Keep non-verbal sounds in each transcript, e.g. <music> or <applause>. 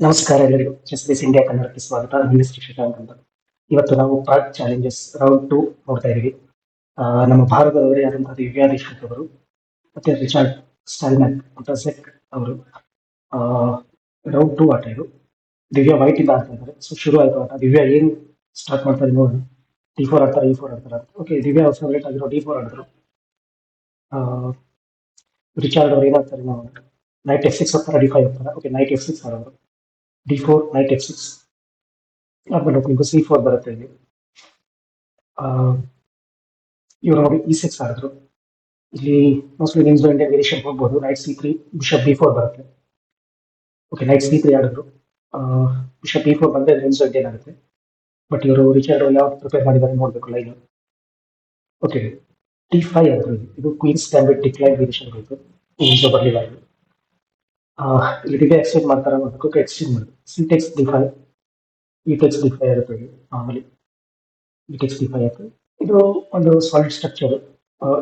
ನಮಸ್ಕಾರ ಎಲ್ಲರಿಗೂ justice India ಕನ್ನಡಕ್ಕೆ ಸ್ವಾಗತ ನಾನು ಶ್ರೀ ಶಶಾಂಕ್ ಅಂತ ಇವತ್ತು ನಾವು ಪ್ರಾಗ್ ಚಾಲೆಂಜಸ್ ರೌಂಡ್ ಟು ನೋಡ್ತಾ ಇದೀವಿ ಆ, ನಮ್ಮ ಭಾರತದವರೇ ಆದಂತಹ ದಿವ್ಯಾ ದೇಶ್ಮುಖ್ ಅವರು ಮತ್ತೆ ರಿಚಾರ್ಡ್ ಸ್ಟಾಲ್ಮ್ಯಾನ್ ಅಂತ ಸೆಕ್ ಅವರು ರೌಂಡ್ ಟು ಆಟ ಇದು ದಿವ್ಯಾ ವೈಟ್ ಇಂದ ಆಡ್ತಾ ಇದ್ದಾರೆ ಸೊ ಶುರು ಆಯ್ತು ಆಟ ದಿವ್ಯಾ ಏನ್ ಸ್ಟಾರ್ಟ್ ಮಾಡ್ತಾರೆ ನೋಡೋಣ ಡಿ ಫೋರ್ ಆಡ್ತಾರೆ ಇ ಫೋರ್ ಆಡ್ತಾರೆ ಓಕೆ ದಿವ್ಯಾ ಅವ್ರ ಫೇವರೇಟ್ ಆಗಿರೋ ಡಿ ಫೋರ್ ಆಡಿದ್ರು ರಿಚಾರ್ಡ್ ಅವ್ರು ಏನಾಗ್ತಾರೆ ನೋಡೋಣ ನೈಟ್ ಎಫ್ ಸಿಕ್ಸ್ ಹೋಗ್ತಾರೆ ಡಿ ಫೈವ್ ಹೋಗ್ತಾರೆ ಓಕೆ ನೈಟ್ ಎಫ್ ಸಿಕ್ಸ್ ಆಡೋರು D four knight F six ಆದ್ಮೇಲೆ ಓಪನಿಂಗು ಸಿ ಫೋರ್ ಬರುತ್ತೆ ಇಲ್ಲಿ. ಇವರು ನೋಡಿ ಇ ಸಿಕ್ಸ್ ಆಡಿದ್ರು. ಇಲ್ಲಿ ಮೋಸ್ಟ್ಲಿ ನಿಮ್ಸ್ ಇಂಡಿಯನ್ ವೇರಿಯೇಷನ್ ಹೋಗ್ಬೋದು. Knight C three bishop B four ಬರುತ್ತೆ. ಓಕೆ ನೈಟ್ ಸಿ ತ್ರೀ ಆಡಿದ್ರು. ಬಿಷಪ್ ಬಿ ಫೋರ್ ಬಂದರೆ ನಿಮ್ಸ್ ಇಂಡಿಯನ್ ಆಗುತ್ತೆ ಬಟ್ ಇವರು ರಿಚಾರ್ಡ್ ಯಾವ ಪ್ರಿಪೇರ್ ಮಾಡಿದ್ದಾರೆ ನೋಡಬೇಕು ಲೈನ್ ಓಕೆ ಟಿ ಫೈವ್ ಆಡಿದ್ರು ಇದು. ಕ್ವೀನ್ಸ್ ಗ್ಯಾಂಬಿಟ್ ಡಿಕ್ಲೈನ್ ವೇರಿಯೇಷನ್ ಹೋಯ್ತು. ನಿಮ್ಸ್ ಬರಲಿಲ್ಲ ಇದು ಆ, ಎಕ್ಸ್ಚೇಂಜ್ ಮಾಡ್ತಾರೆ ನೋಡ್ಬೇಕು ಎಕ್ಸ್ಚೇಂಜ್ ಮಾಡಿ C takes D five E takes D five ಇರುತ್ತೆ ಇದು ಮಾಮೂಲಿ ಈ ಟೆಕ್ಸ್ ಡಿ ಫೈವ್ ಆಯ್ತು ಇದು ಒಂದು ಸಾಲಿಡ್ ಸ್ಟ್ರಕ್ಚರ್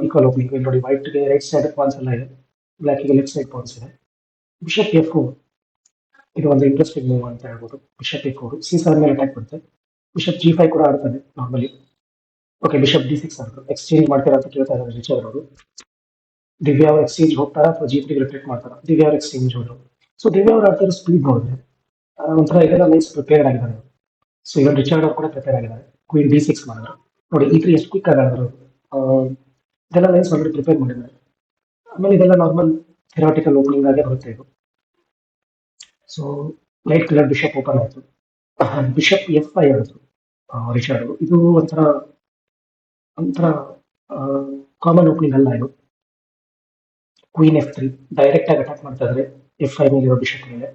ಈಕ್ವಲ್ ಓಪನಿಂಗ್ ಇಲ್ಲಿ ನೋಡಿ ವೈಟ್ಗೆ ರೈಟ್ ಸೈಡ್ ಪಾಯಿಂಟ್ಸ್ ಎಲ್ಲ ಇದೆ. ಬ್ಲ್ಯಾಕಿಗೆ ಲೆಫ್ಟ್ ಸೈಡ್ ಪಾಯಿಂಟ್ಸ್ ಇದೆ. ಬಿಷಪ್ ಎಫ್ ಇದು ಒಂದು ಇಂಟ್ರೆಸ್ಟಿಂಗ್ ಮೂವ್ ಅಂತ ಹೇಳ್ಬೋದು. ಬಿಷಪ್ ಎಫ್ ಸಿ ಸೆವೆನ್ ಮೇಲೆ ಅಟ್ಯಾಕ್ ಬರುತ್ತೆ ಬಿಷಪ್ ಜಿ ಫೈವ್ ಕೂಡ ಆಡ್ತಾನೆ normally okay bishop D six ಆಡ್ತಾರೆ ಎಕ್ಸ್ಚೇಂಜ್ ಮಾಡ್ತೀರಾ ಅಂತ ಕೇಳ್ತಾ ಇದ್ದಾರೆ ರಿಚರ್ ಅವರು. ದಿವ್ಯಾ ಅವ್ರು ಎಕ್ಸ್ಚೇಂಜ್ ಹೋಗ್ತಾರೆ ಅಥವಾ ಜಿ ತ್ರೀ ಮಾಡ್ತಾರೆ? ದಿವ್ಯ ಅವ್ರು ಎಕ್ಸ್ಚೇಂಜ್ ಹೋದ್ರು. ಸೊ ದಿವ್ಯ ಅವ್ರು ಆಡ್ತಿರೋ ಸ್ಪೀಡ್ ನೋಡಿದ್ರೆ ಒಂಥರ ಇದೆಲ್ಲ ನೈಸ್ ಪ್ರಿಪೇರ್ಡ್ ಆಗಿದ್ದಾರೆ. ಸೊ ಇವನ್ ರಿಚರ್ಡ್ ಅವ್ರು ಕೂಡ ಪ್ರಿಪೇರ್ ಆಗಿದ್ದಾರೆ. ಕ್ವೀನ್ ಡಿ ಸಿಕ್ಸ್ ಮಾಡಿದ್ರು. ನೋಡಿ ಈ ತ್ರೀ ಎಷ್ಟು ಕ್ವಿಕ್ ಆಗಿ ಆಡಿದ್ರು. ಆ, ಇದೆಲ್ಲ ನೈಸ್ ಮಾಡಿದ್ರು ಪ್ರಿಪೇರ್ ಮಾಡಿದ್ದಾರೆ. ಆಮೇಲೆ ಇದೆಲ್ಲ ನಾರ್ಮಲ್ ಥೆರಾಟಿಕಲ್ ಓಪನಿಂಗ್ ಆಗೇ ಬರುತ್ತೆ ಇದು. So light colour bishop open ಆಯಿತು. ಬಿಷಪ್ ಎಫ್ ಐ ಆಡಿದ್ರು ರಿಚರ್ಡ್ ಇದು ಒಂಥರ ಒಂಥರ ಕಾಮನ್ ಓಪನಿಂಗ್ ಅಲ್ಲ ಇದು. ಕ್ವೀನ್ ಎಫ್ ತ್ರೀ ಡೈರೆಕ್ಟ್ ಆಗಿ ಅಟ್ಯಾಕ್ ಮಾಡ್ತಾ ಇದ್ರೆ ಎಫ್ ಐ ಮೇಲಿರೋ ಬಿಷಪ್ ಮೇಲೆ.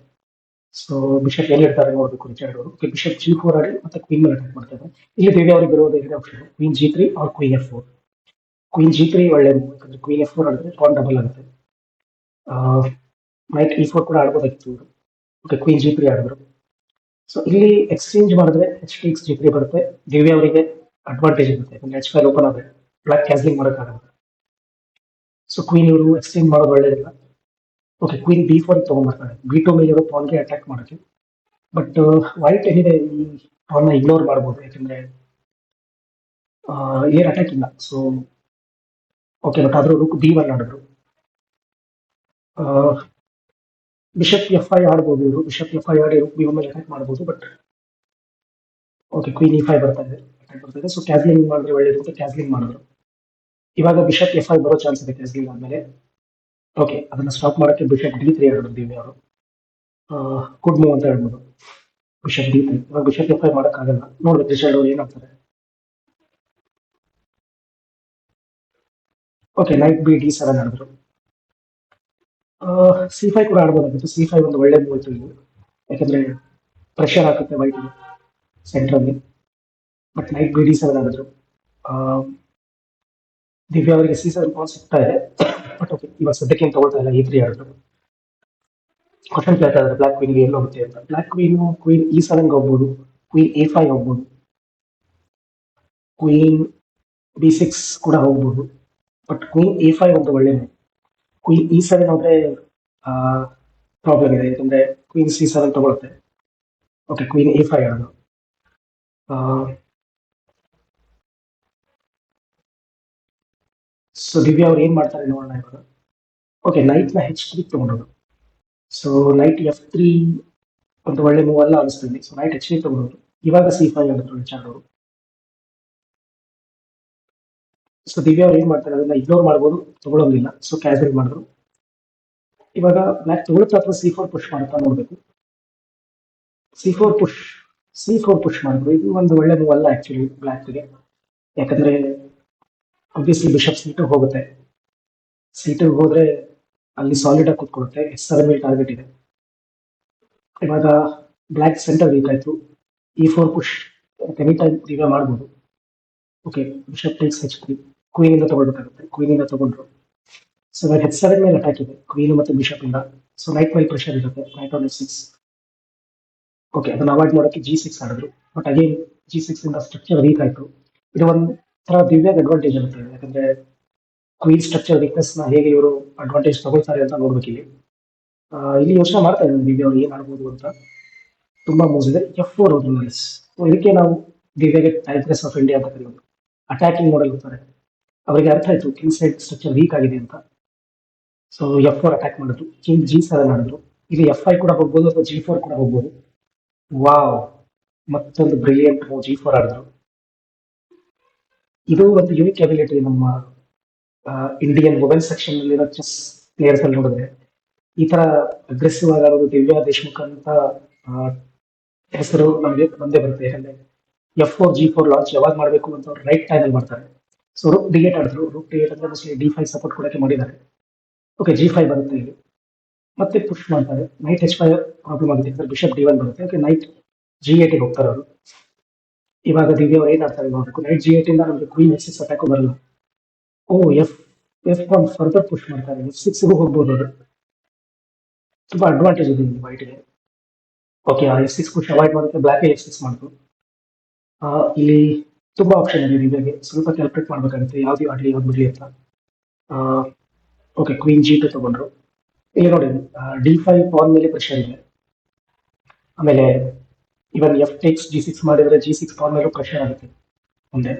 ಸೊ ಬಿಷಪ್ ಎಲ್ಲಿ ಇರ್ತಾರೆ ನೋಡಬೇಕು ರಿಚರ್ಡ್ ಅವರು ಬಿಷಪ್ ಜಿ ಫೋರ್ ಆಡಿ ಮತ್ತೆ ಕ್ವೀನ್ ಮೇಲೆ ಅಟ್ಯಾಕ್ ಮಾಡ್ತಾ ಇದ್ದಾರೆ ಇಲ್ಲಿ ದೇವಿ ಅವರಿಗೆ ಇರೋದು ಎರಡು option queen G three or queen F four queen G three ಒಳ್ಳೆ ಯಾಕಂದ್ರೆ ಕ್ವೀನ್ ಎಫ್ ಫೋರ್ ಆಡಿದ್ರೆ ಪಾನ್ ಡಬಲ್ ಆಗುತ್ತೆ. ನೈಟ್ ಇ ಫೋರ್ ಕೂಡ ಆಡ್ಬೋದಾಗಿತ್ತು ಇವರು. ಓಕೆ ಕ್ವೀನ್ ಜಿ ತ್ರೀ ಆಡಿದ್ರು. ಸೊ ಇಲ್ಲಿ ಎಕ್ಸ್ಚೇಂಜ್ ಮಾಡಿದ್ರೆ H takes G three ಬರುತ್ತೆ. ದಿವ್ಯ ಅವರಿಗೆ ಅಡ್ವಾಂಟೇಜ್ ಇರುತ್ತೆ. ಯಾಕಂದ್ರೆ ಎಚ್ ಫೈಲ್ ಓಪನ್ ಆದರೆ ಬ್ಲಾಕ್ ಕ್ಯಾನ್ಸಲಿಂಗ್ ಮಾಡೋಕ್ಕಾಗಲ್ಲ. ಸೊ ಕ್ವೀನ್ ಇವರು ಎಕ್ಸ್ಚೇಂಜ್ ಮಾಡೋದು ಒಳ್ಳೇದಿಲ್ಲ. ಓಕೆ ಕ್ವೀನ್ ಬಿ ಫೋರ್ ತೊಗೊಂಡ್ಬರ್ತಾರೆ ಬಿ ಟು ಮೇಲೆ ಇರೋ ಪಾನ್ಗೆ ಅಟ್ಯಾಕ್ ಮಾಡೋಕ್ಕೆ. ಬಟ್ ವೈಟ್ ಏನಿದೆ ಈ ಪಾನ್ನ ಇಗ್ನೋರ್ ಮಾಡ್ಬೋದು. ಯಾಕಂದ್ರೆ ಏರ್ ಅಟ್ಯಾಕ್ ಇಲ್ಲ. ಸೊ ಓಕೆ ಬಟ್ ಆದರೂ ರುಕ್ ಬಿ ಒನ್ ಆಡಿದ್ರು. ಬಿಷಪ್ ಎಫ್ ಐ ಆಡ್ಬೋದು ಇವರು. ಬಿಷಪ್ ಎಫ್ ಐ ಆಡಿ ರುಕ್ ಬಿ ಒನ್ ಮೇಲೆ ಅಟ್ಯಾಕ್ ಮಾಡ್ಬೋದು but okay queen E five ಬರ್ತಾ ಇದೆ. ಅಟ್ಯಾಕ್ ಬರ್ತಾ ಇದೆ. ಸೊ ಕ್ಯಾಸ್ಲಿಂಗ್ ಮಾಡಿದ್ರೆ ಒಳ್ಳೇದು ಅಂತ ಕ್ಯಾಸ್ಲಿಂಗ್ ಮಾಡಿದ್ರು. ಇವಾಗ ಬಿಷಪ್ ಎಫ್ ಬರೋ ಚಾನ್ಸ್ ಇದೆ ಕೆಸ್ಗಿಲ್ ಆದ್ಮೇಲೆ. ಓಕೆ ಅದನ್ನ ಸ್ಟಾಪ್ ಮಾಡೋಕ್ಕೆ ಬಿಷಪ್ ಡಿ ತ್ರೀ ಎರಡು ದಿವ್ಯ ಅವರು. ಗುಡ್ ಮೂವ್ ಅಂತ ಹೇಳ್ಬೋದು. ಬಿಷಪ್ ಡಿ ತ್ರೀ ಇವಾಗ ಬಿಷಪ್ ಎಫ್ ಐ ಮಾಡೋಕ್ಕಾಗಲ್ಲ. ನೋಡ್ಬೇಕು ರಿಷಲ್ಡ್ ಅವ್ರು ಏನಾಗ್ತಾರೆ. Okay knight B D seven ಆಡಿದ್ರು. ಸಿ ಫೈ ಕೂಡ ಆಡ್ಬೋದಾಗಿತ್ತು. ಸಿ ಫೈ ಒಂದು ಒಳ್ಳೆ ಮೂವ್ ಇತ್ತು ಇಲ್ಲಿ. ಯಾಕಂದ್ರೆ ಪ್ರೆಷರ್ ಹಾಕುತ್ತೆ ವೈಟ್ ಸೆಂಟ್ರಲ್ಲಿ but knight B D seven ಆಡಿದ್ರು. ದಿವ್ಯಾ ಅವರಿಗೆ ಸೀಸನ್ ಫೋನ್ ಸಿಗ್ತಾ ಇದೆ. ಬಟ್ ಓಕೆ ಇವಾಗ ಸದ್ಯಕ್ಕೆ ತಗೊಳ್ತಾ ಇಲ್ಲ, ಈ ತ್ರೀ ಎರಡು. ಕ್ವಶನ್ ಕೇಳ್ತಾ ಇದ್ದಾರೆ ಬ್ಲಾಕ್ ಕ್ವೀನ್ಗೆ ಎಲ್ಲಿ ಹೋಗುತ್ತೆ ಅಂತ. ಬ್ಲಾಕ್ ಕ್ವೀನ್ ಕ್ವೀನ್ ಈ ಸೆವೆನ್ಗೆ ಹೋಗ್ಬೋದು ಕ್ವೀನ್ ಎ ಫೈವ್ ಹೋಗ್ಬೋದು. ಕ್ವೀನ್ ಬಿ ಸಿಕ್ಸ್ ಕೂಡ ಹೋಗ್ಬೋದು. ಬಟ್ ಕ್ವೀನ್ ಎ ಫೈವ್ ಒಂದು ಒಳ್ಳೆ ಕ್ವೀನ್ ಇ ಸೆವೆನ್ ಹೋದ್ರೆ ಪ್ರಾಬ್ಲಮ್ ಇದೆ. ಯಾಕಂದ್ರೆ ಕ್ವೀನ್ ಸಿ ಸೆವೆನ್ ತಗೊಳುತ್ತೆ. ಓಕೆ ಕ್ವೀನ್ ಎ ಫೈವ್ ಆಡೋದು ಸೊ ದಿವ್ಯಾ ಅವ್ರು ಏನು ಮಾಡ್ತಾರೆ ನೋಡೋಣ ಇವಾಗ? ಓಕೆ ನೈಟ್ನ ಹೆಚ್ ತ್ರೀ ತೊಗೊಂಡೋದು ಸೊ ನೈಟ್ ಎಫ್ ತ್ರೀ ಒಂದು ಒಳ್ಳೆ ಮೂವ್ ಅಲ್ಲ ಅನಿಸ್ತದೆ. ಸೊ ನೈಟ್ ಹೆಚ್ ತ್ರೀ ತೊಗೊಂಡೋದು ಇವಾಗ ಸಿ ಫೈವ್ ಆಡಿದ್ರು ರಿಚಾರ್ಡ್ ಅವರು. ಸೊ ದಿವ್ಯಾ ಅವ್ರು ಏನು ಮಾಡ್ತಾರೆ ಅದನ್ನ ಇಗ್ನೋರ್ ಮಾಡ್ಬೋದು ತಗೊಳ್ಳೋಂಗಿಲ್ಲ ಸೊ ಕ್ಯಾನ್ಸಲ್ ಮಾಡಿದ್ರು. ಇವಾಗ ಬ್ಲ್ಯಾಕ್ ತೊಗೊಳುತ್ತಾ ಅಥವಾ ಸಿ ಫೋರ್ ಪುಷ್ ಮಾಡುತ್ತಾ ನೋಡಬೇಕು. C four push C four push ಮಾಡಿದ್ರು. ಇದು ಒಂದು ಒಳ್ಳೆ ಮೂವ್ ಅಲ್ಲ ಆ್ಯಕ್ಚುಲಿ ಬ್ಲ್ಯಾಕ್ಗೆ ಯಾಕಂದ್ರೆ ಅಬ್ವಿಯಸ್ಲಿ ಬಿಷಪ್ ಸೀಟಿಗೆ ಹೋಗುತ್ತೆ. ಸೀಟಿಗೆ ಹೋದ್ರೆ ಅಲ್ಲಿ ಸಾಲಿಡ್ ಆಗಿ ಕೂತ್ಕೊಳ್ಳುತ್ತೆ. ಎಸ್ ಆರ್ ಮೇಲೆ ಟಾರ್ಗೆಟ್ ಇದೆ. ಇವಾಗ ಬ್ಲ್ಯಾಕ್ ಸೆಂಟರ್ ವೀಕ್ ಆಯಿತು. E four push any time ಈಗ ಮಾಡ್ಬೋದು. Okay bishop takes H three queen ಇಂದ ತಗೊಳ್ಬೇಕಾಗುತ್ತೆ. ಕ್ವೀನ್ ಇಂದ ತಗೊಂಡ್ರು. ಸೊ ಇವಾಗ ಹೆಚ್ ಸೆವೆನ್ ಮೇಲೆ ಅಟ್ಯಾಕ್ ಇದೆ. ಕ್ವೀನ್ ಮತ್ತು ಬಿಷಪ್ ಇಂದ. ಸೊ ನೈಟ್ ಮೇಲೆ ಪ್ರೆಷರ್ ಇರುತ್ತೆ. ನೈಟ್ ಆನ್ ಸಿಕ್ಸ್ ಓಕೆ ಅದನ್ನ ಅವಾಯ್ಡ್ ಮಾಡೋಕ್ಕೆ ಜಿ ಸಿಕ್ಸ್ ಆಡಿದ್ರು. ಬಟ್ ಅಗೇನ್ ಜಿ ಸಿಕ್ಸ್ ಇಂದ ಸ್ಟ್ರಕ್ಚರ್ ವೀಕ್ ಆಯಿತು. ಇದು ಒಂಥರ ದಿವ್ಯಾಗ ಅಡ್ವಾಂಟೇಜ್ ಇರುತ್ತೆ. ಯಾಕಂದ್ರೆ ಕ್ವೀನ್ ಸ್ಟ್ರಕ್ಚರ್ ವೀಕ್ನೆಸ್ನ ಹೇಗೆ ಇವರು ಅಡ್ವಾಂಟೇಜ್ ತಗೊಳ್ತಾರೆ ಅಂತ ನೋಡ್ಬೇಕು ಇಲ್ಲಿ. ಇಲ್ಲಿ ಯೋಚನೆ ಮಾಡ್ತಾ ಇದ್ದೀನಿ ದಿವ್ಯ ಅವ್ರು ಏನ್ ಆಡ್ಬೋದು ಅಂತ. ತುಂಬಾ ಮೂವ್ಸ್ ಇದೆ ಎಫ್ ಫೋರ್ ಹೋದ್ರು ಸೊ ಇದಕ್ಕೆ ನಾವು ದಿವ್ಯಾಗೆ ಟೈಪ್ನೆಸ್ ಆಫ್ ಇಂಡಿಯಾ ಅಂತ ಕರೆಯೋದು ಅಟ್ಯಾಕಿಂಗ್ ಮಾಡಲ್ ಹೋಗ್ತಾರೆ ಅವರಿಗೆ ಅರ್ಥ ಆಯ್ತು ಕಿಂಗ್ ಸೈಡ್ ಸ್ಟ್ರಕ್ಚರ್ ವೀಕ್ ಆಗಿದೆ ಅಂತ. ಸೊ ಎಫ್ ಫೋರ್ ಅಟ್ಯಾಕ್ ಮಾಡಿದ್ರು. ಕಿಂಗ್ ಜಿ ಸೆವೆನ್ ಆಡಿದ್ರು. ಇಲ್ಲಿ ಎಫ್ ಐ ಕೂಡ ಹೋಗ್ಬೋದು ಅಥವಾ ಜಿ ಫೋರ್ ಕೂಡ ಹೋಗ್ಬೋದು. ವಾವ್ ಮತ್ತೊಂದು ಬ್ರಿಲಿಯಂಟ್ ಜಿ ಫೋರ್ ಆಡಿದ್ರು. ಇದು ಒಂದು ಯುನಿಕ್ ಎಬಿಲಿಟಿ ನಮ್ಮ ಇಂಡಿಯನ್ ಮೊಬೈಲ್ ಸೆಕ್ಷನ್ ಅಲ್ಲಿರೋ ಚೆಸ್ ಪ್ಲೇಯರ್ಸ್ ಅಲ್ಲಿ ನೋಡಿದ್ರೆ, ಈ ತರ ಅಗ್ರೆಸಿವ್ ಆಗಿರೋದು ದಿವ್ಯಾ ದೇಶ್ಮುಖ್ ಅಂತ ಹೆಸರು ನಮಗೆ ಬಂದೇ ಬರುತ್ತೆ. ಯಾಕಂದ್ರೆ F four G four launch ಯಾವಾಗ ಮಾಡಬೇಕು ಅಂತ ಅವ್ರು ರೈಟ್ ಟೈಮ್ ಅಲ್ಲಿ ಮಾಡ್ತಾರೆ. ಸೊ ರೂಪ್ ಡಿಗೇಟ್ ಆಡಿದ್ರು. ರೂಪ್ ಡಿಗೇಟ್ ಅಂದ್ರೆ ಮೋಸ್ಟ್ಲಿ ಡಿ ಫೈವ್ ಸಪೋರ್ಟ್ ಕೊಡಕ್ಕೆ ಮಾಡಿದ್ದಾರೆ. ಓಕೆ ಜಿ ಫೈವ್ ಬರುತ್ತೆ ಇಲ್ಲಿ. ಮತ್ತೆ ಪುಷ್ ಮಾಡ್ತಾರೆ. ನೈಟ್ ಎಚ್ ಫೈವ್ ಪ್ರಾಬ್ಲಮ್ ಆಗುತ್ತೆ. ಬಿಷಪ್ ಡಿ ಒನ್ ಬರುತ್ತೆ. ಓಕೆ ನೈಟ್ ಜಿ ಏಟಿಗೆ ಹೋಗ್ತಾರೆ ಅವರು. ಇವಾಗ ದಿವ್ಯ ಅವ್ರು ಏನ್ ಆಡ್ತಾರೆ ನೋಡ್ಬೇಕು ನೈಟ್ ಜಿ ಏಟ್ ಇಂದ ನಮಗೆ ಕ್ವೀನ್ ಎಸ್ ಸಿಕ್ಸ್ ಅಟ್ಯಾಕು ಬರಲ್ಲ. ಓ F F one further push ಮಾಡ್ತಾರೆ. ಎಫ್ ಸಿಕ್ಸ್ಗೂ ಹೋಗ್ಬೋದು ಅದು ತುಂಬಾ ಅಡ್ವಾಂಟೇಜ್ ಇದೆ ಇಲ್ಲಿ ವೈಟ್ಗೆ ಓಕೆ ಆ ಎಸ್ ಸಿಕ್ಸ್ ಪುಷ್ ಅವಾಯ್ಡ್ ಮಾಡೋಕ್ಕೆ ಬ್ಲ್ಯಾಕ್ ಎಫ್ ಸಿಕ್ಸ್ ಆ, ಇಲ್ಲಿ ತುಂಬಾ ಆಪ್ಷನ್ ಇದೆ ದಿವ್ಯಗೆ. ಸ್ವಲ್ಪ ಕ್ಯಾಲ್ಕುಲೇಟ್ ಮಾಡಬೇಕಾಗುತ್ತೆ. ಯಾವ್ದು ಆಡ್ಲಿ ಯಾವ್ದು ಬಿಡ್ಲಿ ಅಂತ. ಓಕೆ ಕ್ವೀನ್ ಜಿ ಟು ತಗೊಂಡ್ರು. ಇಲ್ಲಿ ನೋಡಿ ಡಿ ಫೈವ್ ಪಾನ್ ಮೇಲೆ ಪ್ರೆಷರ್ ಇದೆ. ಆಮೇಲೆ even F takes G six ಮಾಡಿದ್ರೆ ಜಿ ಸಿಕ್ಸ್ ಪವರ್ ಮೇಲೂ ಪ್ರೆಷರ್ ಆಗುತ್ತೆ. ಮುಂದೆ.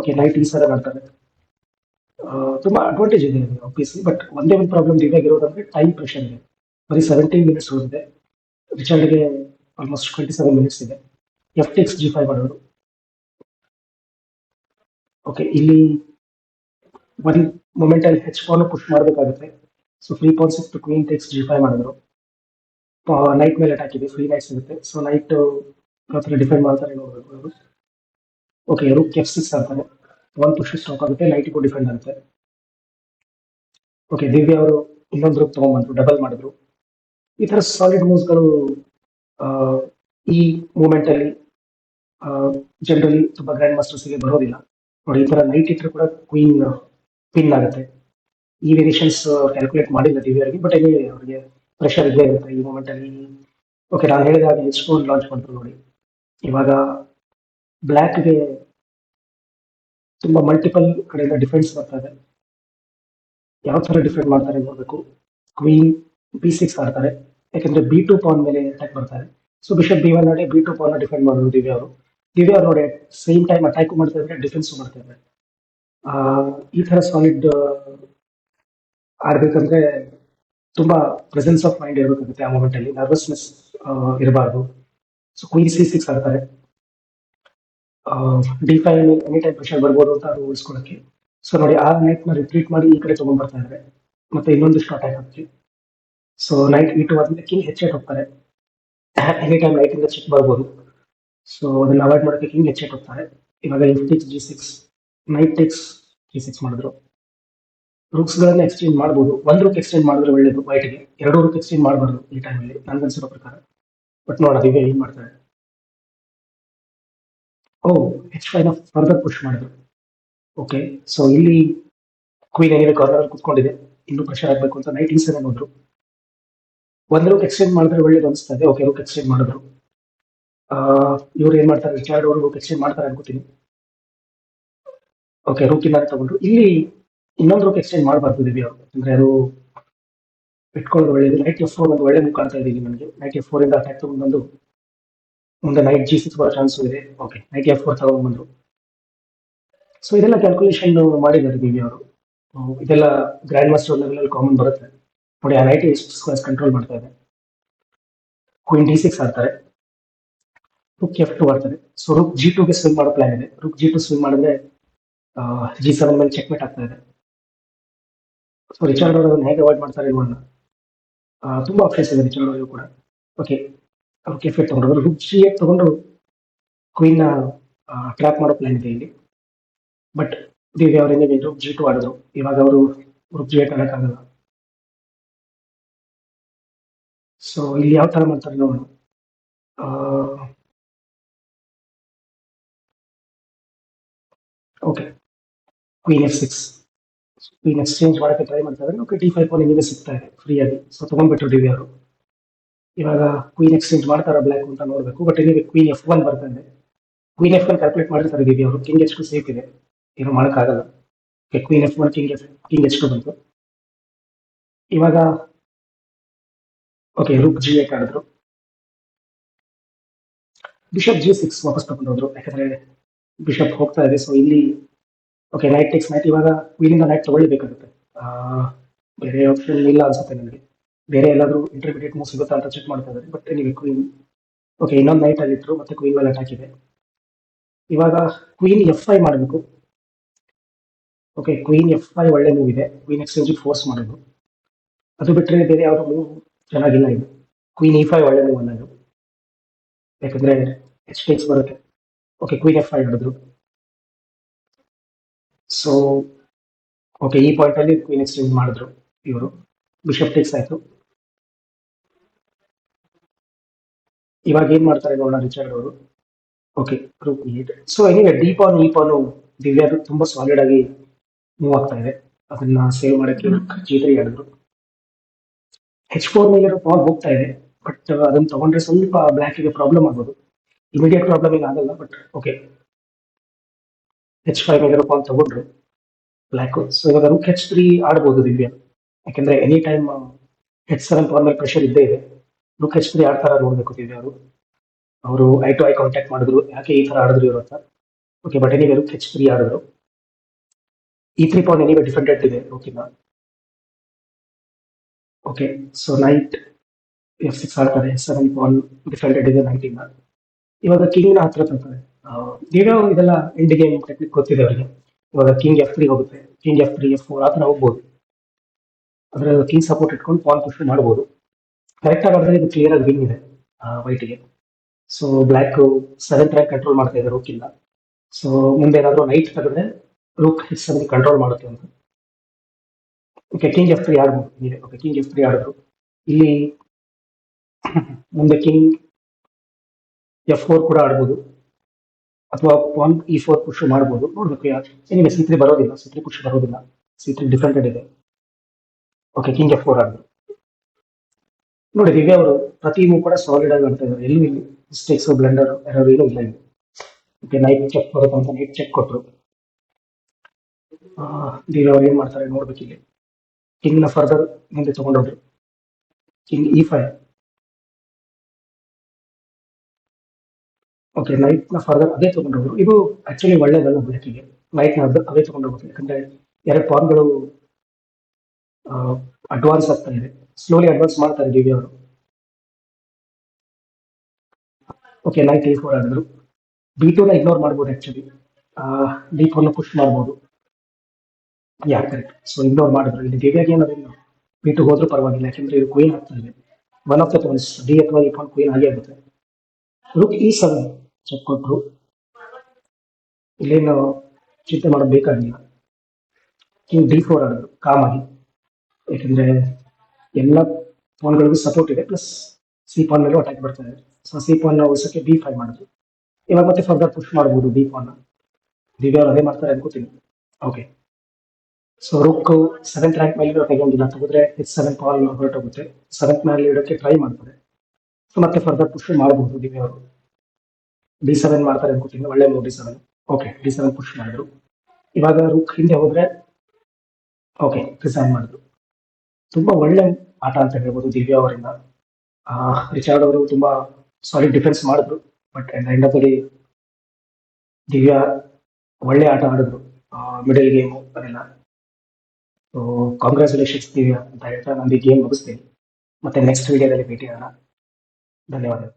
ಓಕೆ ನೈಟ್ ಈ ಸಲ ಮಾಡ್ತಾರೆ ತುಂಬಾ ಅಡ್ವಾಂಟೇಜ್ ಇದೆ ಆಬ್ವಿಯಸ್ಲಿ ಬಟ್ ಒಂದೇ ಒಂದು ಪ್ರಾಬ್ಲಮ್ ಇರೋದಂದ್ರೆ ಟೈಮ್ ಪ್ರೆಷರ್ ಇದೆ. ಬರೀ ಸೆವೆಂಟೀನ್ ಮಿನಿಟ್ಸ್ ಹೋಗಿದೆ. ರಿಚರ್ಡ್ಗೆ ಆಲ್ಮೋಸ್ಟ್ ಟ್ವೆಂಟಿ ಸೆವೆನ್ ಮಿನಿಟ್ಸ್ ಇದೆ. ಎಫ್ ಟೆಕ್ಸ್ ಜಿ ಫೈವ್ ಮಾಡೋರು. ಓಕೆ ಇಲ್ಲಿ ಒಂದು ಮೊಮೆಂಟಲ್ಲಿ ಹೆಚ್ ಪಾನ್ ಪುಷ್ ಮಾಡಬೇಕಾಗುತ್ತೆ. So free pawn to queen takes G five ಮಾಡಿದ್ರು. ನೈಟ್ ಮೇಲೆ ಅಟ್ಯಾಕ್ ಇದೆ ಫ್ರೀ ನೈಟ್ ಸಿಗುತ್ತೆ ಸೊ ನೈಟ್ ಹತ್ರ ಡಿಫೆಂಡ್ ಮಾಡ್ತಾರೆ ನೋಡಬೇಕು ಅವರು. ಓಕೆ ರೂಕ್ ಎಫ್ ಸಿಕ್ಸ್ ಆಡ್ತಾರೆ ಒಂದು ಪುಷ್ ಸ್ಟಾಕ್ ಆಗುತ್ತೆ ನೈಟಿಗೂ ಡಿಫೆಂಡ್ ಆಗುತ್ತೆ. ಓಕೆ ದಿವ್ಯ ಅವರು ಇನ್ನೊಂದು ರೂಪ್ ತಗೊಂಡ್ಬಂದ್ರು ಡಬಲ್ ಮಾಡಿದ್ರು. ಈ ಥರ ಸಾಲಿಡ್ ಮೂವ್ಸ್ಗಳು ಈ ಮೂಮೆಂಟಲ್ಲಿ ಜನರಲಿ ತುಂಬ ಗ್ರ್ಯಾಂಡ್ ಮಾಸ್ಟರ್ಸ್ಗೆ ಬರೋದಿಲ್ಲ. ನೋಡಿ, ಈ ಥರ ನೈಟ್ ಇಟ್ಟರೆ ಕೂಡ ಕ್ವೀನ್ ಪಿನ್ ಆಗುತ್ತೆ. ಈ ವೇರಿಯೇಷನ್ಸ್ ಕ್ಯಾಲ್ಕುಲೇಟ್ ಮಾಡಿಲ್ಲ ದಿವ್ಯ ಅವರಿಗೆ ಬಟ್ ಇಲ್ಲಿ ಅವರಿಗೆ ಪ್ರೆಷರ್ ಇದ್ದೇ ಇರುತ್ತೆ ಈ ಮೂಮೆಂಟಲ್ಲಿ ಓಕೆ ನಾನು ಹೇಳಿದ ಹಾಗೆ ಸ್ಕೂಲ್ ಲಾಂಚ್ ಮಾಡಿದ್ರು ನೋಡಿ. ಇವಾಗ ಬ್ಲ್ಯಾಕ್ಗೆ ತುಂಬ ಮಲ್ಟಿಪಲ್ ಕಡೆಯಿಂದ ಡಿಫೆನ್ಸ್ ಬರ್ತಾ ಇದೆ. ಯಾವ ಥರ ಡಿಫೆಂಡ್ ಮಾಡ್ತಾರೆ ನೋಡಬೇಕು. ಕ್ವೀನ್ ಬಿ ಸಿಕ್ಸ್ ಆಡ್ತಾರೆ. ಯಾಕೆಂದರೆ ಬಿ ಟು ಪಾನ್ ಮೇಲೆ ಅಟ್ಯಾಕ್ ಬರ್ತಾರೆ ಸೊ ಬಿಷಪ್ ಬಿ ಒನ್ ಆಡಿ ಬಿ ಟು ಪಾನ್ ಡಿಫೆಂಡ್ ಮಾಡೋದು ದಿವ್ಯ ಅವರು. ದಿವ್ಯ ಅವ್ರು ನೋಡಿ ಸೇಮ್ ಟೈಮ್ ಅಟ್ಯಾಕ್ ಮಾಡ್ತಾ ಇದ್ದಾರೆ ಡಿಫೆನ್ಸ್ ಮಾಡ್ತಾ ಇದ್ದಾರೆ ಈ ಥರ ಸಾಲಿಡ್ ಆಡ್ಬೇಕಂದ್ರೆ ತುಂಬಾ ಪ್ರೆಸೆನ್ಸ್ ಆಫ್ ಮೈಂಡ್ ಇರಬೇಕಾಗುತ್ತೆ ಆ ಮೂಮೆಂಟ್ ಅಲ್ಲಿ. ನರ್ವಸ್ನೆಸ್ ಇರಬಾರ್ದು. ಸೊ ಕ್ವೀನ್ ಸಿ ಸಿಕ್ಸ್ ಆಡ್ತಾರೆ. D five any time pressure ಬರ್ಬೋದು ಅಂತ ಅದು ಉಳಿಸ್ಕೊಳಕ್ಕೆ ಸೊ ನೋಡಿ, ಆ ನೈಟ್ನ ರಿಟ್ರೀಟ್ ಮಾಡಿ ಈ ಕಡೆ ತಗೊಂಡ್ ಬರ್ತಾ ಇದ್ದಾರೆ ಮತ್ತೆ ಇನ್ನೊಂದಿಷ್ಟು ಅಟ್ಯಾಕ್ ಆಗ್ತಿ ಸೊ ನೈಟ್ ಇ ಟು ಆದ್ಮೇಲೆ ಕಿಂಗ್ ಹೆಚ್ಚೆಟ್ ಹೋಗ್ತಾರೆ. ಎನಿ ಟೈಮ್ ನೈಟ್ ಇಂದ ಚೆಕ್ ಬರ್ಬೋದು. ಸೊ ಅದನ್ನ ಅವಾಯ್ಡ್ ಮಾಡೋಕೆ ಕಿಂಗ್ ಹೆಚ್ಚೆಟ್ ಹೋಗ್ತಾರೆ. ಇವಾಗ F takes G six knight takes G six ಮಾಡಿದ್ರು. ರೂಕ್ಸ್ ಗಳನ್ನ ಎಕ್ಸ್ಚೇಂಜ್ ಮಾಡಬಹುದು ಒಂದ್ ರೂಕ್ ಎಕ್ಸ್ಚೇಂಜ್ ಮಾಡಿದ್ರೆ ಒಳ್ಳೇದು ವೈಟ್ಗೆ ಎರಡು ರೂಕ್ ಎಕ್ಸ್ಚೇಂಜ್ ಮಾಡಬಾರ್ದು ಈ ಟೈಮಲ್ಲಿ ನನ್ಗನ್ಸಿರೋ ಪ್ರಕಾರ. ಬಟ್ ನೋಡೋದು ಈಗ ಏನ್ ಮಾಡ್ತಾರೆ. ಓ ಎಚ್ ಆಫ್ ಫರ್ದರ್ ಪುಷ್ ಮಾಡಿದ್ರು. ಓಕೆ ಸೊ ಇಲ್ಲಿ ಕ್ವೀನ್ ಏನಿದೆ ಕಾರ್ನರ್ ಕುತ್ಕೊಂಡಿದೆ. ಇನ್ನೂ ಪ್ರೆಷರ್ ಆಗ್ಬೇಕು ಅಂತ ನೈಟ್ ಇನ್ ಸೆವೆನ್ ಹೋದ್ರು. ಒಂದ್ ರೂಕ್ ಎಕ್ಸ್ಚೇಂಜ್ ಮಾಡಿದ್ರೆ ಒಳ್ಳೇದು ಅನಿಸ್ತಾ ಇದೆ. ಓಕೆ ರೂಕ್ ಎಕ್ಸ್ಚೇಂಜ್ ಮಾಡಿದ್ರು. ಇವ್ರು ಏನ್ ಮಾಡ್ತಾರೆ? ರಿಚಾರ್ಡ್ ಅವರು ರೂಕ್ ಎಕ್ಸ್ಚೇಂಜ್ ಮಾಡ್ತಾರೆ ಅನ್ಕೋತೀನಿ. ಓಕೆ ರುಕ್ ಇಂದ ತಗೊಂಡ್ರು. ಇಲ್ಲಿ ಇನ್ನೊಂದು ರೂಕ್ ಎಕ್ಸ್ಚೇಂಜ್ ಮಾಡಬಾರ್ದು ದಿವ್ಯ ಅವರು. ಅಂದ್ರೆ ಅದು ಇಟ್ಕೊಳ್ಳೋದು ಒಳ್ಳೇದು. ನೈಟ್ ಎಫ್ ಫೋರ್ ಒಂದು ಒಳ್ಳೆ ಮುಖ ಅಂತ ಇದೆ ಇಲ್ಲಿ ನನಗೆ ನೈಟ್ ಎಫ್ ಫೋರ್ ಇಂದ ಅಟ್ಯಾಕ್ ತಗೊಂಡ್ಬಂದು ಮುಂದೆ ನೈಟ್ ಜಿ ಸಿಕ್ಸ್ ಬರೋ ಚಾನ್ಸು ಇದೆ. ಓಕೆ ನೈಟ್ ಎಫ್ ಫೋರ್ ತಗೊಂಡ್ಬಂದ್ರು ಸೊ ಇದೆಲ್ಲ ಕ್ಯಾಲ್ಕುಲೇಷನ್ ಮಾಡಿದ್ದಾರೆ ದಿವ್ಯ ಅವರು. ಇದೆಲ್ಲ ಗ್ರ್ಯಾಂಡ್ ಮಾಸ್ಟರ್ ಲೆವೆಲ್ ಕಾಮನ್ ಬರುತ್ತೆ. ನೋಡಿ, ಆ ನೈಟ್ ಸ್ಕ್ವೇರ್ಸ್ ಕಂಟ್ರೋಲ್ ಮಾಡ್ತಾ ಇದೆ. ಕ್ವೀನ್ ಡಿ ಸಿಕ್ಸ್ ಆಡ್ತಾರೆ. ರುಕ್ ಎಫ್ ಟು ಆಡ್ತಾರೆ. ಸೊ ರುಕ್ ಜಿ ಟುಗೆ ಸ್ವಿಂಗ್ ಮಾಡೋ ಪ್ಲಾನ್ ಇದೆ. ರುಕ್ ಜಿ ಟು ಸ್ವಿಂಗ್ ಮಾಡಿದ್ರೆ ಜಿ ಸೆವೆನ್ ಮೇಲೆ ಚೆಕ್ಮೇಟ್ ಆಗ್ತಾ ಇದೆ. ಸೊ ರಿಚಾರ್ಡ್ ಅವರು ಅದನ್ನು ಹೇಗೆ ಅವಾಯ್ಡ್ ಮಾಡ್ತಾರೆ ನೋಡೋಣ. ತುಂಬ ಆಪ್ಷನ್ಸ್ ಇದೆ ರಿಚಾರ್ಡ್ ಅವರಿಗೂ ಕೂಡ. ಓಕೆ ಅವ್ರು ಕೆಫೆ ತೊಗೊಂಡ್ರು. ರುಕ್ ಜಿ ಏಟ್ ತಗೊಂಡು ಕ್ವೀನ್ ಟ್ರ್ಯಾಪ್ ಮಾಡೋ ಪ್ಲಾನ್ ಇದೆ ಇಲ್ಲಿ. ಬಟ್ ದೇವಿ ಅವ್ರು ಏನಿದೆ ರುಕ್ ಜಿ ಟು ಆಡಿದ್ರು. ಇವಾಗ ಅವರು ರುಕ್ ಜಿ ಏಟ್ ಆಡೋಕ್ಕಾಗಲ್ಲ ಸೊ ಇಲ್ಲಿ ಯಾವ ಥರ ಮಾಡ್ತಾರೆ ನೋಡೋಣ. Okay queen F six queen exchange ಮಾಡಕ್ಕೆ ಟ್ರೈ ಮಾಡ್ತಾ ಇದ್ದಾರೆ ಡಿ ಫೈವ್ ನಿಮಗೆ ಸಿಗ್ತಾ ಇದೆ ಫ್ರೀಯಾಗಿ ಸೊ ತಗೊಂಡ್ಬಿಟ್ರು ಡಿ ಅವರು. ಇವಾಗ ಕ್ವೀನ್ ಎಕ್ಸ್ಚೇಂಜ್ ಮಾಡ್ತಾರ ಬ್ಲ್ಯಾಕ್ ಅಂತ ನೋಡಬೇಕು ಬಟ್ ಇಲ್ಲಿ ಕ್ವೀನ್ ಎಫ್ ಒನ್ ಬರ್ತಾ ಇದೆ. ಕ್ವೀನ್ ಎಫ್ ಒನ್ ಕ್ಯಾಲ್ಕುಲೇಟ್ ಮಾಡಿರ್ತಾರೆ ಡಿ ಅವರು. ಕಿಂಗ್ ಎಚ್ ಟು ಸೇಫ್ ಇದೆ. ಏನು ಮಾಡೋಕ್ಕಾಗಲ್ಲ. Queen F one king F king H two ಬಂತು. ಇವಾಗ ಓಕೆ ರುಕ್ ಜಿ ಎ ಆಡಿದ್ರು ಬಿಷಪ್ ಜಿ ಸಿಕ್ಸ್ ವಾಪಸ್ ತಗೊಂಡೋದ್ರು. ಯಾಕಂದ್ರೆ ಬಿಷಪ್ ಹೋಗ್ತಾ ಇದೆ ಸೊ ಇಲ್ಲಿ ಓಕೆ ನೈಟ್ ಟೇಕ್ಸ್ ನೈಟ್ ಇವಾಗ ಕ್ವೀನಿಂದ ನೈಟ್ ತಗೊಳ್ಬೇಕಾಗುತ್ತೆ ಬೇರೆ ಆಪ್ಷನ್ ಇಲ್ಲ ಅನ್ಸುತ್ತೆ ನನಗೆ. ಬೇರೆ ಎಲ್ಲಾದರೂ ಇಂಟರ್ಮೀಡಿಯೇಟ್ ಮೂವ್ ಸಿಗುತ್ತಾ ಅಂತ ಚೆಕ್ ಮಾಡ್ತಾ ಇದ್ದಾರೆ. ಬಟ್ ನೀವು ಕ್ವೀನ್ ಓಕೆ ಇನ್ನೊಂದು ನೈಟ್ ಆಗಿತ್ತು ಮತ್ತೆ ಕ್ವೀನ್ ಮೇಲೆ ಅಟ್ಯಾಕ್ ಇದೆ. ಇವಾಗ ಕ್ವೀನ್ ಎಫ್ ಐ ಮಾಡಬೇಕು. ಓಕೆ ಕ್ವೀನ್ ಎಫ್ ಐ ಒಳ್ಳೆ ಮೂವ್ ಇದೆ. ಕ್ವೀನ್ ಎಕ್ಸ್ಚೇಂಜ್ ಫೋರ್ಸ್ ಮಾಡೋದು. ಅದು ಬಿಟ್ಟರೆ ಬೇರೆ ಯಾವುದು ಮೂವ್ ಚೆನ್ನಾಗಿಲ್ಲ ಇದು. ಕ್ವೀನ್ ಇ ಫೈ ಒಳ್ಳೆ ಮೂವ್ ಅಲ್ಲ ಇದು ಯಾಕಂದ್ರೆ ಎಚ್ ಟೇಕ್ಸ್ ಬರುತ್ತೆ. ಓಕೆ ಕ್ವೀನ್ ಎಫ್ ಐ ಆಡಿದ್ರು ಸೊ ಓಕೆ ಈ ಪಾಯಿಂಟಲ್ಲಿ ಕ್ವೀನ್ ಎಕ್ಸ್ಚೇಂಜ್ ಮಾಡಿದ್ರು ಇವರು. ಬಿಷಪ್ ಫಿಕ್ಸ್ ಆಯಿತು. ಇವಾಗ ಏನ್ ಮಾಡ್ತಾರೆ ನೋಡೋಣ ರಿಚರ್ಡ್ ಅವರು. ಓಕೆ ಗ್ರೂಪ್ ಏಟ್ ಸೊ ಏನಿದೆ ಡಿ ಪಾನ್ ಈ ಪಾನು ದಿವ್ಯಾ ತುಂಬಾ ಸಾಲಿಡ್ ಆಗಿ ಮೂವ್ ಆಗ್ತಾ ಇದೆ. ಅದನ್ನ ಸೇವ್ ಮಾಡಕ್ಕೆ ಜಿ ಹೇಳಿದ್ರು. ಹೆಚ್ ಫೋರ್ ಮೇಲೆ ಪಾಲ್ ಹೋಗ್ತಾ ಇದೆ ಬಟ್ ಅದನ್ನ ತಗೊಂಡ್ರೆ ಸ್ವಲ್ಪ ಬ್ಲ್ಯಾಕಿಗೆ ಪ್ರಾಬ್ಲಮ್ ಆಗ್ಬೋದು. ಇಮಿಡಿಯೇಟ್ ಪ್ರಾಬ್ಲಮ್ ಈಗ ಆಗಲ್ಲ ಬಟ್ ಓಕೆ ಹೆಚ್ ಫೈವ್ ಮೇಲೆ ಅಂತ ತಗೊಂಡ್ರು. ಬ್ಲ್ಯಾಕ್ ಸೊ ಇವಾಗ ರುಕ್ ಹೆಚ್ ತ್ರೀ ಆಡ್ಬೋದು ದಿವ್ಯ. ಯಾಕೆಂದ್ರೆ any time H seven power ಮೇಲೆ ಪ್ರೆಷರ್ ಇದ್ದೇ ಇದೆ. ರುಕ್ ಹೆಚ್ ತ್ರೀ ಆಡ್ತಾರ ನೋಡ್ಬೇಕು ದಿವ್ಯ ಅವರು. ಅವರು ಐ ಟು ಐ ಕಾಂಟ್ಯಾಕ್ಟ್ ಮಾಡಿದ್ರು. ಯಾಕೆ ಈ ಥರ ಆಡಿದ್ರು ಇವರು okay but anyway rook H three ಆಡಿದ್ರು. E three pawn anyway defend ಇದೆ ರೂಕಿನ okay so knight F six ಆಡ್ತಾರೆ. ಸೆವೆನ್ ಪಾನ್ ಡಿಫೆಂಡೆಡ್ ಇದೆ ನೈಟಿಂದ ಇವಾಗ ಕಿಂಗ್ನ ಹತ್ರ ತರ್ತಾರೆ ದಿವ್ಯಾ ಇದೆಲ್ಲ ಎಂಡ್ ಗೇಮ್ ಟೆಕ್ನಿಕ್ ಗೊತ್ತಿದೆ ಅವರಿಗೆ. ಇವಾಗ ಕಿಂಗ್ ಎಫ್ ತ್ರೀ ಹೋಗುತ್ತೆ. King F three F four ಆ ಥರ ಹೋಗ್ಬೋದು. ಅದರ ಕಿಂಗ್ ಸಪೋರ್ಟ್ ಇಟ್ಕೊಂಡು ಪಾನ್ ಪುಷ್ ಮಾಡ್ಬೋದು. ಕರೆಕ್ಟ್ ಆಗಿ ಆಡಿದ್ರೆ ಇದು ಕ್ಲಿಯರ್ ಆಗಿ ವಿನ್ ಇದೆ ವೈಟ್ಗೆ so black seventh rank control ಮಾಡ್ತಾ ಇದೆ. ರೂಕಿಂದ ಸೊ ಮುಂದೆ ಏನಾದರೂ ನೈಟ್ ತೆಗೆದ್ರೆ ರೂಕ್ ಹೆಚ್ ಸೆವೆನ್ ಕಂಟ್ರೋಲ್ ಮಾಡುತ್ತೆ ಅಂತ. ಓಕೆ ಕಿಂಗ್ ಎಫ್ ತ್ರೀ ಆಡ್ಬೋದು. ಓಕೆ ಕಿಂಗ್ ಎಫ್ ತ್ರೀ ಆಡಿದ್ರು. ಇಲ್ಲಿ <coughs> ಮುಂದೆ ಕಿಂಗ್ ಎಫ್ ಫೋರ್ ಕೂಡ ಆಡ್ಬೋದು. ಅಥವಾ ಪಾನ್ ಇ ಫೋರ್ ಪುಷ್ ಮಾಡ್ಬೋದು. ನೋಡ್ಬೇಕು ಏನಿದೆ ಸಿ ತ್ರೀ ಬರೋದಿಲ್ಲ. ಸಿ ತ್ರೀ ಪುಷ್ ಬರೋದಿಲ್ಲ. ಸಿ ತ್ರೀ ಡಿಫೆಂಡೆಡ್ ಇದೆ ಓಕೆ ಕಿಂಗ್ ಎಫ್ ಫೋರ್ ಆಗಿದೆ. ನೋಡಿ ದಿವ್ಯ ಅವರು ಪ್ರತಿ ಮೂವ್ ಕೂಡ ಸಾಲಿಡ್ ಆಗಿ ಆಡ್ತಾ ಇದ್ದಾರೆ. ಎಲ್ಲೂ ಇಲ್ಲಿ ಮಿಸ್ಟೇಕ್ಸ್ ಬ್ಲೆಂಡರ್ ಎರರ್ ಏನೂ ಇಲ್ಲ ಇಲ್ಲಿ. ಓಕೆ ನೈಟ್ ಚೆಕ್ ಬರುತ್ತೆ ಅಂತ ನೈಟ್ ಚೆಕ್ ಕೊಟ್ಟರು ದಿವ್ಯ ಅವ್ರು ಏನು ಮಾಡ್ತಾರೆ ನೋಡ್ಬೇಕು ಇಲ್ಲಿ. ಕಿಂಗ್ನ ಫರ್ದರ್ ಮುಂದೆ ತಗೊಂಡೋದ್ರು. ಕಿಂಗ್ ಇ ಫೈವ್ ಓಕೆ ನ ಫರ್ದರ್ ಅದೇ ತಗೊಂಡೋದ್ರು. ಇದು ಆಕ್ಚುಲಿ ಒಳ್ಳೇದಲ್ಲ ಬೆಳಕಿಗೆ ನೈಟ್ನ ಅದೇ ಅದೇ ತಗೊಂಡೋಗುತ್ತೆ. ಯಾಕಂದರೆ ಎರಡು ಫಾರ್ಮ್ಗಳು ಅಡ್ವಾನ್ಸ್ ಆಗ್ತಾ ಇದೆ. ಸ್ಲೋಲಿ ಅಡ್ವಾನ್ಸ್ ಮಾಡ್ತಾರೆ ದಿವ್ಯ ಅವರು. ಓಕೆ ನೈಟ್ ಎ ಫೋರ್ ಆಡಿದ್ರು ಬಿ ಟು ನ ಇಗ್ನೋರ್ ಮಾಡ್ಬೋದು ಆ್ಯಕ್ಚುಲಿ ಡಿ ಫೋರ್ನ ಪುಷ್ ಮಾಡ್ಬೋದು. ಯಾ ಕರೆಕ್ಟ್ ಸೊ ಇಗ್ನೋರ್ ಮಾಡಿದ್ರು. ಇಲ್ಲಿ ದಿವ್ಯಾಗೆ ಏನಾದ್ರು ಬಿ ಟು ಹೋದ್ರೂ ಪರವಾಗಿಲ್ಲ. ಯಾಕಂದ್ರೆ ಇದು ಕ್ವೀನ್ ಆಗ್ತಾ ಇದೆ. One of the points D ಅಥವಾ ಈ ಪಾಯಿಂಟ್ ಕ್ವೀನ್ ಆಗೇ ಆಗುತ್ತೆ. ಲುಕ್ ಈ ಸೆವೆನ್ ಚೆಕ್ ಕೊಟ್ರು ಇಲ್ಲೇನು ಚಿಂತೆ ಮಾಡೋದು ಬೇಕಾಗಿಲ್ಲ. ಕಿಂಗ್ ಡಿ ಫೋರ್ ಆಡಿದ್ರು ಕಾಮಾಗಿ ಯಾಕಂದ್ರೆ ಎಲ್ಲ ಫೋನ್ಗಳಿಗೂ ಸಪೋರ್ಟ್ ಇದೆ ಪ್ಲಸ್ ಸಿ ಪಾನ್ ಮೇಲೂ ಅಟ್ಯಾಕ್ ಬರ್ತಾ ಇದೆ. ಸೊ ಸಿ ಪಾನ್ ಉಳಿಸೋಕ್ಕೆ ಬಿ ಫೈವ್ ಮಾಡಿದ್ರು ಇವಾಗ ಮತ್ತೆ ಫರ್ದರ್ ಪುಷ್ ಮಾಡ್ಬೋದು ಡಿ ಪಾನ್ ದಿವ್ಯ ಅದೇ ಮಾಡ್ತಾರೆ ಅನ್ಕೋತೀನಿ okay so rook seventh rank ಮೇಲೆ ತೆಗೊಂಡಿಲ್ಲ ತೆಗೆದ್ರೆ ಎಚ್ ಸೆವೆನ್ ಪಾಲ್ ಹೊರಟೋಗುತ್ತೆ. ಸೆವೆಂತ್ ಮೇಲೆ ಇಡೋಕ್ಕೆ ಟ್ರೈ ಮಾಡ್ತಾರೆ. ಸೊ ಮತ್ತೆ ಫರ್ದರ್ ಪುಷ್ ಮಾಡಬಹುದು ದಿವ್ಯ ಅವರು ಡಿ ಸೆವೆನ್ ಮಾಡ್ತಾರೆ ಅನ್ಕೋತೀನಿ, ಒಳ್ಳೆ move D seven okay D seven push ಮಾಡಿದ್ರು. ಇವಾಗ ರುಕ್ ಹಿಂದೆ ಹೋದ್ರೆ ಓಕೆ ರಿಸೈನ್ ಮಾಡಿದ್ರು. ತುಂಬಾ ಒಳ್ಳೆ ಆಟ ಅಂತ ಹೇಳ್ಬೋದು ದಿವ್ಯಾ ಅವರಿಂದ. ರಿಚಾರ್ಡ್ ಅವರು ತುಂಬಾ ಸಾಲಿಡ್ ಡಿಫೆನ್ಸ್ ಮಾಡಿದ್ರು but end of the Divya ಒಳ್ಳೆ ಆಟ ಆಡಿದ್ರು ಮಿಡಲ್ ಗೇಮು ಅದೆಲ್ಲ ಸೊ ಕಾಂಗ್ರ್ಯಾಚುಲೇಷನ್ಸ್ ದಿವ್ಯಾ ಅಂತ ಹೇಳ್ತಾ ಈ ಗೇಮ್ ಮುಗಿಸ್ತೀನಿ. ಮತ್ತೆ ನೆಕ್ಸ್ಟ್ ವಿಡಿಯೋದಲ್ಲಿ ಭೇಟಿ ಆಗೋಣ ಧನ್ಯವಾದಗಳು.